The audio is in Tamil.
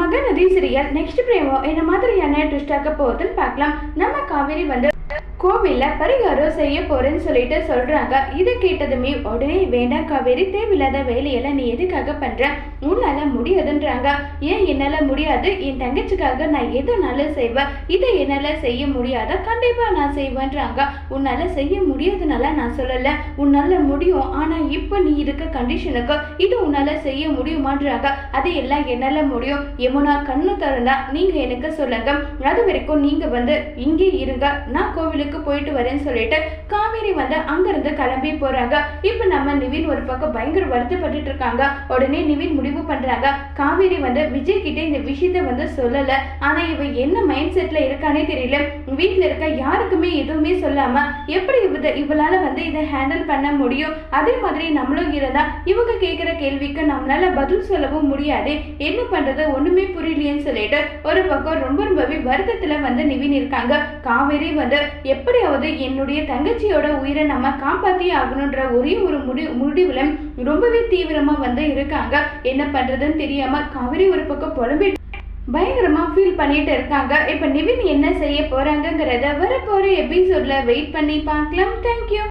மகநதி சீரியல் நெக்ஸ்ட் பிரேமோ என்ன மாதிரியான ட்விஸ்டாக போகுதுன்னு பார்க்கலாம். நம்ம காவேரி வந்து கோவிலில் பரிகாரம் செய்ய போறேன்னு சொல்லிட்டு சொல்றாங்க. இதை கேட்டதுமே உடனே வேண்டாம் காவேரி தேவையில்லாத வேலையெல்லாம் நீ எதுக்காக பண்ற? உன்னால முடியாதுன்றாங்க. ஏன் என்னால முடியாது? என் தங்கச்சிக்காக நான் எதுனாலும் செய்வேன்? இதை என்னால செய்ய முடியாத? கண்டிப்பா நான் செய்வேன்றாங்க. உன்னால செய்ய முடியாதுனால நான் சொல்லல. உன்னால முடியும். ஆனா இப்போ நீ இருக்க கண்டிஷனுக்கு இது உன்னால செய்ய முடியுமான்றாங்க. அதையெல்லாம் எல்லாம் என்னால முடியும். யமுனா கண்ணு திறந்தா நீங்க எனக்கு சொல்லுங்க. அது வரைக்கும் நீங்க வந்து இங்கே இருங்க. நான் கோவிலுக்கு போயிட்டு வரேன்னு சொல்லிட்டு காவேரி வந்து அங்கிருந்து கிளம்பி போறாங்க. இப்போ நம்ம நிவின் ஒரு பக்கம் பயங்கர வருத்தப்பட்டுட்டு இருக்காங்க. உடனே நிவின் முடிவு பண்றாங்க. காவேரி வந்து விஜய் கிட்ட இந்த விஷயத்த வந்து சொல்லல. ஆனா இவ என்ன மைண்ட் செட்ல இருக்கானே தெரியல. வீட்ல இருக்க யாருக்குமே எதுவுமே சொல்லாம எப்படி இவ இவளால வந்து இதை ஹேண்டில் பண்ண முடியும்? அதே மாதிரி நம்மளும் இருந்தா இவங்க கேட்குற கேள்விக்கு நம்மளால பதில் சொல்லவும் முடியாது. என்ன பண்றது? ஒண்ணுமே புரியலையேன்னு சொல்லிட்டு ஒரு பக்கம் ரொம்ப ரொம்பவே வருத்தத்துல வந்து நிவின் இருக்காங்க. காவேரி வந்து எப்படியாவது என்னுடைய தங்கச்சியோட உயிரை நம்ம காப்பாத்தி ஆகணுன்ற ஒரே ஒரு முடி முடிவுல ரொம்பவே தீவிரமா வந்து இருக்காங்க. என்ன பண்றதுன்னு தெரியாம காவிரி ஒரு பக்கம் புலம்பிட்டு பயங்கரமா ஃபீல் பண்ணிட்டு இருக்காங்க. இப்போ நிவின் என்ன செய்ய போறாங்கங்கிறத வரப்போகிற எபிசோட்ல வெயிட் பண்ணி பார்க்கலாம். தேங்க்யூ